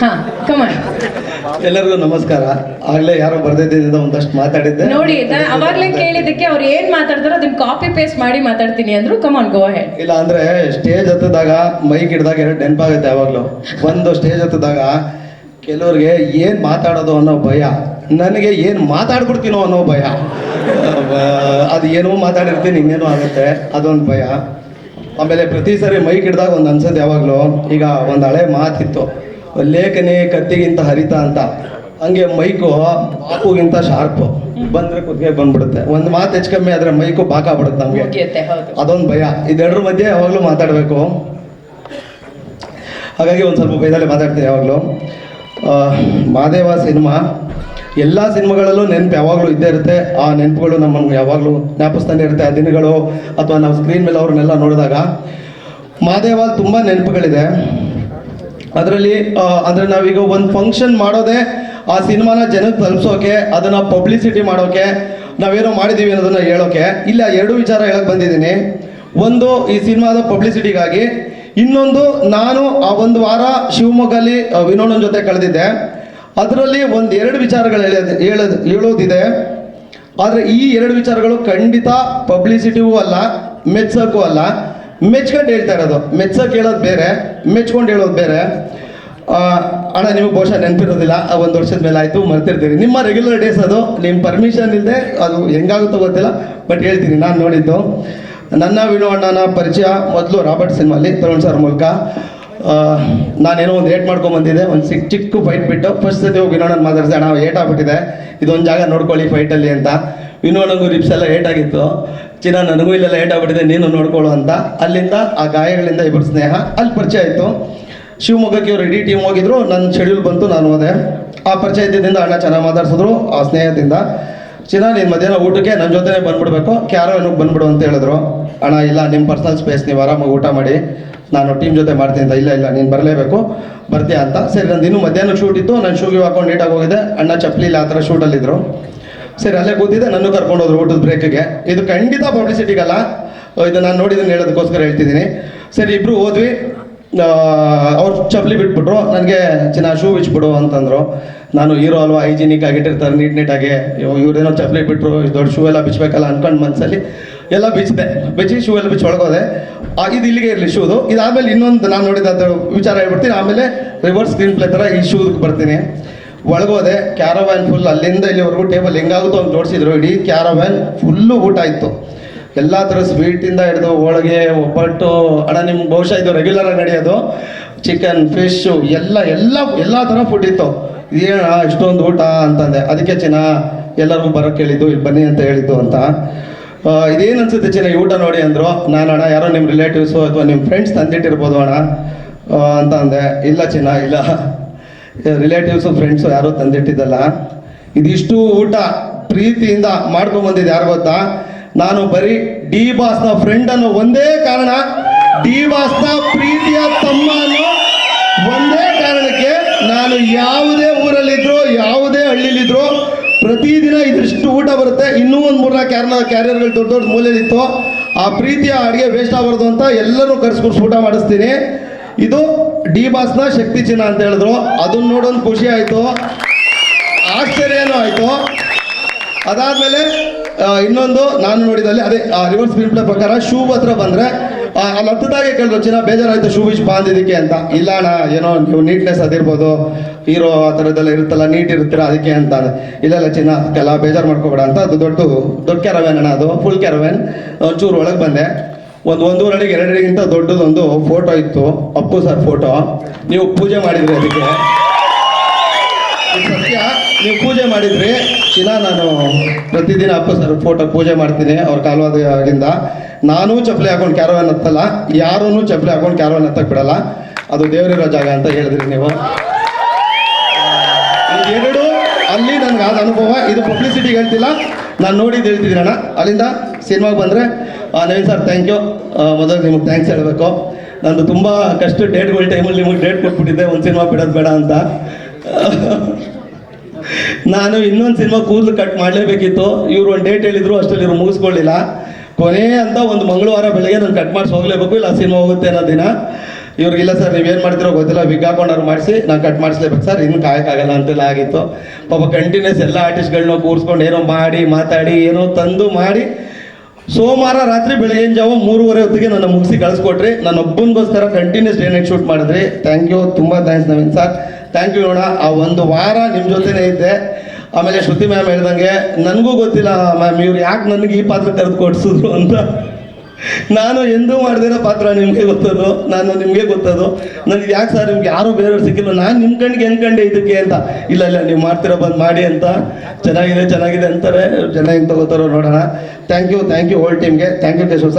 ಹಾ ಕಮಾನ್ ಎಲ್ಲರಿಗೂ ನಮಸ್ಕಾರ. ಆಗ್ಲೇ ಯಾರೋ ಬರ್ದಿದ್ದ ಒಂದಷ್ಟು ಮಾತಾಡಿದ್ದೆ. ನೋಡಿ ನಾನು ಅವಾಗ್ಲೇ ಕೇಳಿದಕ್ಕೆ ಅವ್ರು ಏನ್ ಮಾತಾಡ್ತಾರೋ ಅದನ್ನ ಕಾಪಿ ಪೇಸ್ಟ್ ಮಾಡಿ ಮಾತಾಡ್ತೀನಿ ಅಂದ್ರು ಕಮಾನ್ ಗೋ ಹೆಡ್ ಇಲ್ಲ ಅಂದ್ರೆ ಸ್ಟೇಜ್ ಹತ್ತದಾಗ ಮೈಕ್ ಹಿಡ್ದಾಗ ಎರಡು ನೆನಪಾಗುತ್ತೆ ಯಾವಾಗ್ಲೂ. ಒಂದು ಸ್ಟೇಜ್ ಹತ್ತದಾಗ ಕೆಲವ್ರಿಗೆ ಏನ್ ಮಾತಾಡೋದು ಅನ್ನೋ ಭಯ ನನಗೆ ಏನ್ ಮಾತಾಡ್ಬಿಡ್ತೀನೋ ಅನ್ನೋ ಭಯ. ಅದು ಏನೋ ಮಾತಾಡಿರ್ತೀನಿ ಇನ್ನೇನೋ ಆಗುತ್ತೆ ಅದೊಂದು ಭಯ. ಆಮೇಲೆ ಪ್ರತಿ ಸರಿ ಮೈಕ್ ಹಿಡಿದಾಗ ಒಂದು ಅನ್ಸತ್ತೆ ಯಾವಾಗಲೂ. ಈಗ ಒಂದು ಹಳೆ ಮಾತಿತ್ತು. ಲೇಖನಿ ಕತ್ತಿಗಿಂತ ಹರಿತ ಅಂತ. ಹಂಗೆ ಮೈಕು ಬಾಪುಗಿಂತ ಶಾರ್ಪ್. ಬಂದ್ರೆ ಕುತ್ತಿಗೆ ಬಂದ್ಬಿಡುತ್ತೆ. ಒಂದು ಮಾತು ಹೆಚ್ಚು ಕಮ್ಮಿ ಆದ್ರೆ ಮೈಕು ಬಾಕ ನಮಗೆ. ನಮ್ಗೆ ಅದೊಂದು ಭಯ. ಇದೆರಡರ ಮಧ್ಯೆ ಯಾವಾಗಲೂ ಮಾತಾಡಬೇಕು. ಹಾಗಾಗಿ ಒಂದು ಸ್ವಲ್ಪ ಭಯದಲ್ಲಿ ಮಾತಾಡ್ತೀನಿ ಯಾವಾಗಲೂ. ಮಾದೇವ ಸಿನಿಮಾ. ಎಲ್ಲ ಸಿನಿಮಾಗಳಲ್ಲೂ ನೆನಪು ಯಾವಾಗಲೂ ಇದ್ದೇ ಇರುತ್ತೆ. ಆ ನೆನಪುಗಳು ನಮ್ಮನ್ನು ಯಾವಾಗಲೂ ಜ್ಞಾಪಿಸ್ತಾನೆ ಇರುತ್ತೆ. ಆ ದಿನಗಳು ಅಥವಾ ನಾವು ಸ್ಕ್ರೀನ್ ಮೇಲೆ ಅವ್ರನ್ನೆಲ್ಲ ನೋಡಿದಾಗ ಮಾದೇವ ತುಂಬ ನೆನಪುಗಳಿದೆ. ಅದರಲ್ಲಿ ಅಂದರೆ ನಾವೀಗ ಒಂದು ಫಂಕ್ಷನ್ ಮಾಡೋದೇ ಆ ಸಿನಿಮಾನ ಜನಕ್ಕೆ ತಲುಪಿಸೋಕೆ ಅದನ್ನ ಪಬ್ಲಿಸಿಟಿ ಮಾಡೋಕೆ ನಾವೇನೋ ಮಾಡಿದ್ದೀವಿ ಅನ್ನೋದನ್ನ ಹೇಳೋಕೆ ಇಲ್ಲ ಎರಡು ವಿಚಾರ ಹೇಳಕ್ ಬಂದಿದ್ದೀನಿ. ಒಂದು ಈ ಸಿನಿಮಾದ ಪಬ್ಲಿಸಿಟಿಗಾಗಿ ಇನ್ನೊಂದು ನಾನು ಆ ಒಂದು ವಾರ ಶಿವಮೊಗ್ಗಲ್ಲಿ ಆ, ವಿನೋದನ್ ಜೊತೆ ಕಳೆದಿದ್ದೆ. ಅದರಲ್ಲಿ ಒಂದು ಎರಡು ವಿಚಾರಗಳು ಹೇಳೋದು ಹೇಳೋದು ಹೇಳೋದಿದೆ. ಆದರೆ ಈ ಎರಡು ವಿಚಾರಗಳು ಖಂಡಿತ ಪಬ್ಲಿಸಿಟಿಗೂ ಅಲ್ಲ ಮೆಚ್ಚಕ್ಕೂ ಅಲ್ಲ. ಮೆಚ್ಕೊಂಡು ಹೇಳ್ತಾ ಇರೋದು. ಮೆಚ್ಚಕ್ಕೆ ಹೇಳೋದು ಬೇರೆ ಮೆಚ್ಕೊಂಡು ಹೇಳೋದು ಬೇರೆ. ಆ, ಅಣ್ಣ ನಿಮಗೆ ಬಹುಶಃ ನೆನಪಿರೋದಿಲ್ಲ ಒಂದು ವರ್ಷದ ಮೇಲೆ ಆಯಿತು ಮರ್ತಿರ್ತೀರಿ. ನಿಮ್ಮ ರೆಗ್ಯುಲರ್ ಡೇಸ್ ಅದು ನಿಮ್ಮ ಪರ್ಮಿಷನ್ ಇಲ್ಲದೆ ಅದು ಹೆಂಗಾಗುತ್ತೋ ಗೊತ್ತಿಲ್ಲ ಬಟ್ ಹೇಳ್ತೀನಿ ನಾನು ನೋಡಿದ್ದು. ನನ್ನ ವಿನೋ ಅಣ್ಣನ ಪರಿಚಯ ಮೊದಲು ರಾಬರ್ಟ್ ಸಿನಿಮಾಲಿ ತರುಣ್ ಸರ್ ಮೂಲಕ. ಆ, ನಾನೇನೋ ಒಂದು ಏಟ್ ಮಾಡ್ಕೊಂಡ್ ಬಂದಿದ್ದೆ ಒಂದು ಚಿಕ್ಕ ಚಿಕ್ಕ ಫೈಟ್ ಬಿಟ್ಟು ಫಸ್ಟ್ ಸತಿ ಹೋಗಿ ವಿನೋಣನ ಮಾತಾಡ್ಸಿ ಅಣ್ಣ ಏಟ್ ಆಗ್ಬಿಟ್ಟಿದೆ ಇದೊಂದು ಜಾಗ ನೋಡ್ಕೊಳ್ಳಿ ಫೈಟಲ್ಲಿ ಅಂತ. ವಿನೋಣಂಗೂ ರಿಪ್ಸ್ ಎಲ್ಲ ಏಟ್ ಆಗಿತ್ತು ಚಿನ್ನ ನನಗೂ ಇಲ್ಲೆಲ್ಲ ಲೇಟ್ ಆಗ್ಬಿಟ್ಟಿದೆ ನೀನು ನೋಡ್ಕೊಳ್ಳೋ ಅಂತ. ಅಲ್ಲಿಂದ ಆ ಗಾಯಗಳಿಂದ ಇಬ್ಬರು ಸ್ನೇಹ. ಅಲ್ಲಿ ಪರಿಚಯ ಆಯಿತು. ಶಿವಮೊಗ್ಗಕ್ಕೆ ಇವರು ಇಡೀ ಟೀಮ್ ಹೋಗಿದ್ರು. ನನ್ನ ಶೆಡ್ಯೂಲ್ ಬಂತು, ನಾನು ಹೋದೆ. ಆ ಪರಿಚಯ ಇದ್ದಿದ್ದರಿಂದ ಅಣ್ಣ ಚೆನ್ನಾಗಿ ಮಾತಾಡ್ಸಿದ್ರು, ಆ ಸ್ನೇಹದಿಂದ. ಚಿನ್ನ, ನೀನು ಮಧ್ಯಾಹ್ನ ಊಟಕ್ಕೆ ನನ್ನ ಜೊತೆನೇ ಬಂದ್ಬಿಡ್ಬೇಕು. ಕ್ಯಾರವನಿಗೆ ಬಂದ್ಬಿಡು ಅಂತ ಹೇಳಿದ್ರು. ಅಣ್ಣ, ಇಲ್ಲ ನಿಮ್ಮ ಪರ್ಸನಲ್ ಸ್ಪೇಸ್ ನೀವು ಆರಾಮಾಗಿ ಊಟ ಮಾಡಿ. ನಾನು ಟೀಮ್ ಜೊತೆ ಮಾಡ್ತೀನಿ ಅಂತ, ಇಲ್ಲ ಇಲ್ಲ, ನೀನು ಬರಲೇಬೇಕು. ಬರ್ತೀಯಾ ಅಂತ. ಸರಿ, ನಂದು ಇನ್ನೂ ಮಧ್ಯಾಹ್ನ ಶೂಟ್ ಇತ್ತು. ನಾನು ಶೂಗೆ ಹಾಕೊಂಡು ನೀಟಾಗಿ ಹೋಗಿದೆ ಅಣ್ಣ ಚಪ್ಪಲಿ ಇಲ್ಲ, ಆ ಥರ ಶೂಟಲ್ಲಿದ್ದರು ಸರಿ, ಅಲ್ಲೇ ಕೂತಿದ್ದೆ, ನನ್ನ ಕರ್ಕೊಂಡು ಹೋದ್ರು ಊಟದ ಬ್ರೇಕ್ಗೆ ಇದು ಖಂಡಿತ ಪಬ್ಲಿಸಿಟಿಗಲ್ಲ ಇದು ನಾನು ನೋಡಿದ್ದನ್ನು ಹೇಳೋದಕ್ಕೋಸ್ಕರ ಹೇಳ್ತಿದ್ದೀನಿ. ಸರಿ ಇಬ್ಬರು ಹೋದ್ವಿ. ಅವ್ರು ಚಪ್ಪಲಿ ಬಿಟ್ಬಿಟ್ರು. ನನಗೆ ಚಿನ್ನ ಶೂ ಬಿಚ್ಬಿಡು ಅಂತಂದರು. ನಾನು ಹೀರೋ ಅಲ್ವಾ, ಹೈಜಿನಿಕ್ ಆಗಿಟ್ಟಿರ್ತಾರೆ, ನೀಟ್ ನೀಟಾಗಿ. ಇವ್ರೇನೋ ಚಪ್ಪಲಿ ಬಿಟ್ಟರು ದೊಡ್ಡ ಶೂ ಎಲ್ಲ ಬಿಚ್ಚಬೇಕಲ್ಲ ಅನ್ಕೊಂಡು ಮನಸ್ಸಲ್ಲಿ ಎಲ್ಲ ಬಿಚ್ಚಿದೆ ಬಿಚ್ಚಿ ಶೂ ಎಲ್ಲ ಬಿಚ್ಚಿ ಒಳಗೋದೆ. ಇದು ಇಲ್ಲಿಗೆ ಇರಲಿ ಶೂದು. ಇದಾದಮೇಲೆ ಇನ್ನೊಂದು ನಾನು ನೋಡಿದ ವಿಚಾರ ಹೇಳ್ಬಿಡ್ತೀನಿ. ಆಮೇಲೆ ರಿವರ್ಸ್ ಸ್ಕ್ರೀನ್ ಪ್ಲೇ ಥರ ಈ ಶೂಗೆ ಬರ್ತೀನಿ. ಒಳಗೋದೆ ಕ್ಯಾರವ್ಯಾನ್ ಫುಲ್ ಅಲ್ಲಿಂದ ಇಲ್ಲಿವರೆಗೂ ಟೇಬಲ್ ಹೆಂಗಾಗುತ್ತೋ ಅಂತ ಜೋಡಿಸಿದ್ರು ಇಡೀ ಕ್ಯಾರವ್ಯಾನ್ ಫುಲ್ಲು ಊಟ ಇತ್ತು ಎಲ್ಲ ಥರ ಸ್ವೀಟಿಂದ ಹಿಡಿದು ಹೋಳಿಗೆ, ಒಬ್ಬಟ್ಟು, ಅಣ್ಣ ನಿಮ್ಗೆ ಬಹುಶಃ ಇದು ರೆಗ್ಯುಲರ್ ಆಗಿ ನಡೆಯೋದು. ಚಿಕನ್ ಫಿಶ್ಶು ಎಲ್ಲ ಎಲ್ಲ ಎಲ್ಲ ಥರ ಫುಡ್ ಇತ್ತು. ಇದೇನ ಇಷ್ಟೊಂದು ಊಟ ಅಂತಂದೆ. ಅದಕ್ಕೆ ಚಿನ್ನ, ಎಲ್ಲರಿಗೂ ಬರೋಕ್ಕೆ ಹೇಳಿದ್ದು, ಇಲ್ಲಿ ಬನ್ನಿ ಅಂತ ಹೇಳಿದ್ದು ಅಂತ. ಇದೇನು ಅನ್ಸುತ್ತೆ ಚಿನ್ನ ಊಟ ನೋಡಿ ಅಂದರು. ನಾನು ಅಣ್ಣ ಯಾರೋ ನಿಮ್ಮ ರಿಲೇಟಿವ್ಸು ಅಥವಾ ನಿಮ್ಮ ಫ್ರೆಂಡ್ಸ್ ತಂದಿಟ್ಟಿರ್ಬೋದು ಅಣ್ಣ. ಅಂತ ಅಂದೆ ಇಲ್ಲ ಚಿನ್ನ, ಇಲ್ಲ. ರಿಲೇಟಿವ್ಸು ಫ್ರೆಂಡ್ಸು ಯಾರೋ ತಂದಿಟ್ಟಿದ್ದಲ್ಲ. ಇದಿಷ್ಟು ಊಟ ಪ್ರೀತಿಯಿಂದ ಮಾಡ್ಕೊಂಡು ಬಂದಿದ್ದು ಯಾರು ಗೊತ್ತಾ? ನಾನು ಬರೀ ಡಿ ಬಾಸ್ನ ಫ್ರೆಂಡ್ ಅನ್ನೋ ಒಂದೇ ಕಾರಣ. ಡಿ ಬಾಸ್ನ ಪ್ರೀತಿಯ ತಮ್ಮ ಒಂದೇ ಕಾರಣಕ್ಕೆ ನಾನು ಯಾವುದೇ ಊರಲ್ಲಿದ್ರು, ಯಾವುದೇ ಹಳ್ಳಿಲಿದ್ರು ಪ್ರತಿದಿನ ಇದಿಷ್ಟು ಊಟ ಬರುತ್ತೆ. ಇನ್ನೂ ಒಂದು ಮೂರ್ನಾಲ್ಕು ಕ್ಯಾರ್ನ ಕ್ಯಾರಿಯರ್ಗಳು ದೊಡ್ಡ ದೊಡ್ಡ ಮೂಲೆಯಲ್ಲಿತ್ತು. ಆ ಪ್ರೀತಿಯ ಅಡುಗೆ ವೇಸ್ಟ್ ಆಗಬಾರ್ದು ಅಂತ ಎಲ್ಲರೂ ಕರ್ಸ್ಕೊಡ್ಸಿ ಊಟ ಮಾಡಿಸ್ತೀನಿ. ಇದು ಡಿ ಬಾಸ್ನ ಶಕ್ತಿ ಚಿನ್ನ ಅಂತ ಹೇಳಿದ್ರು. ಅದನ್ನ ನೋಡೊಂದು ಖುಷಿ ಆಯಿತು. ಆಶ್ಚರ್ಯನೂ ಆಯಿತು. ಅದಾದ್ಮೇಲೆ ಇನ್ನೊಂದು ನಾನು ನೋಡಿದಲ್ಲಿ ಅದೇ ರಿವರ್ಸ್ ಪ್ಲೇ ಪ್ರಕಾರ ಶೂ ಹತ್ರ ಬಂದ್ರೆ ಅಲ್ಲಿ ಹತ್ತದಾಗೆ ಕೇಳಿದ್ರು, ಚಿನ್ನ ಬೇಜಾರಾಯ್ತು ಶೂ ವಿಶ್ ಬಾಂದಿದ್ದಕ್ಕೆ ಅಂತ. ಇಲ್ಲ ಏನೋ ನೀವು ನೀಟ್ನೆಸ್ ಅದಿರ್ಬೋದು. ಹೀರೋ ಆ ಥರದ್ದೆಲ್ಲ ಇರುತ್ತಲ್ಲ ನೀಟ್ ಇರ್ತೀರ ಅದಕ್ಕೆ ಅಂತ. ಇಲ್ಲ ಚಿನ್ನ, ಅದಕ್ಕೆಲ್ಲ ಬೇಜಾರು ಮಾಡ್ಕೋಬೇಡ ಅಂತ. ಅದು ದೊಡ್ಡ ದೊಡ್ಡ ಕ್ಯಾರವ್ಯಾನ್ ಅಣ್ಣ ಅದು ಫುಲ್ ಕ್ಯಾರವ್ಯಾನ್ ಒಂಚೂರು ಒಳಗೆ ಬಂದೆ. ಒಂದು ಒಂದೂವರೆ ಅಡಿಗೆ ಎರಡು ಅಡಿಗಿಂತ ದೊಡ್ಡದೊಂದು ಫೋಟೋ ಇತ್ತು. ಅಪ್ಪು ಸರ್ ಫೋಟೋ ನೀವು ಪೂಜೆ ಮಾಡಿದ್ರಿ ಅದಕ್ಕೆ. ಸತ್ಯ. ನೀವು ಪೂಜೆ ಮಾಡಿದ್ರಿ. ದಿನ ನಾನು ಪ್ರತಿದಿನ ಅಪ್ಪು ಸರ್ ಫೋಟೋ ಪೂಜೆ ಮಾಡ್ತೀನಿ ಅವ್ರ ಕಾಲುವಾದಿಂದ ನಾನು ಚಪ್ಪಲಿ ಹಾಕೊಂಡು ಕ್ಯಾರವನ್ ಹತ್ತಲ್ಲ. ಯಾರೂ ಚಪ್ಪಲಿ ಹಾಕೊಂಡು ಕ್ಯಾರವನ್ ಹತ್ತಕ್ ಬಿಡಲ್ಲ. ಅದು ದೇವರಿರೋ ಜಾಗ ಅಂತ ಹೇಳಿದ್ರಿ ನೀವು. ಎರಡು ಅಲ್ಲಿ ನನ್ಗೆ ಆದ ಅನುಭವ. ಇದು ಪಬ್ಲಿಸಿಟಿಗೆ ಹೇಳ್ತಿಲ್ಲ. ನಾನು ನೋಡಿದ್ದು ಹೇಳ್ತಿದ್ದೀರಣ್ಣ ಅಲ್ಲಿಂದ ಸಿನಿಮಾಗೆ ಬಂದರೆ ನವೀನ್ ಸರ್ ಥ್ಯಾಂಕ್ ಯು ಮೊದಲು ನಿಮಗೆ ಥ್ಯಾಂಕ್ಸ್ ಹೇಳಬೇಕು. ನಂದು ತುಂಬ ಕಷ್ಟ ಡೇಟ್ಗಳ ಟೈಮಲ್ಲಿ ನಿಮಗೆ ಡೇಟ್ ಕೊಟ್ಬಿಟ್ಟಿದ್ದೆ. ಒಂದು ಸಿನಿಮಾ ಬಿಡೋದು ಬೇಡ ಅಂತ. ನಾನು ಇನ್ನೊಂದು ಸಿನಿಮಾ ಕೂದಲು ಕಟ್ ಮಾಡಲೇಬೇಕಿತ್ತು. ಇವರು ಒಂದು ಡೇಟ್ ಹೇಳಿದ್ರು, ಅಷ್ಟರಲ್ಲಿ ಇವರು ಮುಗಿಸ್ಕೊಳ್ಳಿಲ್ಲ. ಕೊನೆ ಅಂತ ಒಂದು ಮಂಗಳವಾರ ಬೆಳಗ್ಗೆ ನಾನು ಕಟ್ ಮಾಡಿಸಿ ಹೋಗಲೇಬೇಕು. ಇಲ್ಲ ಸಿನಿಮಾ ಹೋಗುತ್ತೆ ಅನ್ನೋ ದಿನ. ಇವ್ರು ಇಲ್ಲ ಸರ್ ನೀವೇನು ಮಾಡ್ತಿರೋ ಗೊತ್ತಿಲ್ಲ ವಿಗ್ ಹಾಕೊಂಡವ್ರು ಮಾಡಿಸಿ, ನಾನು ಕಟ್ ಮಾಡಿಸ್ಲೇಬೇಕು ಸರ್ ಇನ್ನು ಕಾಯಕ್ಕಾಗಲ್ಲ ಅಂತೆಲ್ಲ ಆಗಿತ್ತು. ಪಾಪ ಕಂಟಿನ್ಯೂಸ್ ಎಲ್ಲ ಆರ್ಟಿಸ್ಟ್ಗಳನ್ನ ಕೂರಿಸ್ಕೊಂಡು ಏನೋ ಮಾಡಿ, ಮಾತಾಡಿ, ಏನೋ ತಂದು ಮಾಡಿ. ಸೋಮವಾರ ರಾತ್ರಿ ಬೆಳಗಿನ ಜಾವ, ಮೂರುವರೆ ಹೊತ್ತಿಗೆ ನನ್ನ ಮುಗಿಸಿ ಕಳಿಸ್ಕೊಟ್ರಿ. ನಾನು ಒಬ್ಬನಿಗೋಸ್ಕರ ಕಂಟಿನ್ಯೂಸ್ ಡೇ ನೈಟ್ ಶೂಟ್ ಮಾಡಿದ್ರಿ. ಥ್ಯಾಂಕ್ ಯು ತುಂಬ thanks Naveen sir thank you ನೋಡ ಆ ಒಂದು ವಾರ ನಿಮ್ಮ ಜೊತೆನೇ ಇದ್ದೆ. ಆಮೇಲೆ ಶ್ರುತಿ ಮ್ಯಾಮ್ ಹೇಳ್ದಂಗೆ, ನನಗೂ ಗೊತ್ತಿಲ್ಲ ಮ್ಯಾಮ್ ಇವ್ರು ಯಾಕೆ ನನಗೆ ಈ ಪಾತ್ರ ಕರೆದು ಕೊಡಿಸಿದ್ರು ಅಂತ. ನಾನು ಎಂದೂ ಮಾಡ್ದಿರೋ ಪಾತ್ರ ನಿಮಗೆ ಗೊತ್ತದು? ನಾನು ನಿಮಗೆ ಗೊತ್ತದು? ನನಗೆ ಯಾಕೆ ಸರ್ ನಿಮ್ಗೆ ಯಾರು ಬೇರೆಯವ್ರು ಸಿಕ್ಕಿಲ್ಲ. ನಾನು ನಿಮ್ಮ ಕಣ್ಣಿಗೆ ಹೆಂಗೆ ಇದಕ್ಕೆ ಅಂತ. ಇಲ್ಲ ಇಲ್ಲ, ನೀವು ಮಾಡ್ತಿರೋ ಬಂದು ಮಾಡಿ ಅಂತ. ಚೆನ್ನಾಗಿದೆ ಚೆನ್ನಾಗಿದೆ ಅಂತಾರೆ. ಚೆನ್ನಾಗಿ ತಗೋತಾರೋ ನೋಡೋಣ. Thank you thank you whole ಟೀಮ್ಗೆ ಥ್ಯಾಂಕ್ ಯು ಕೇಶವ್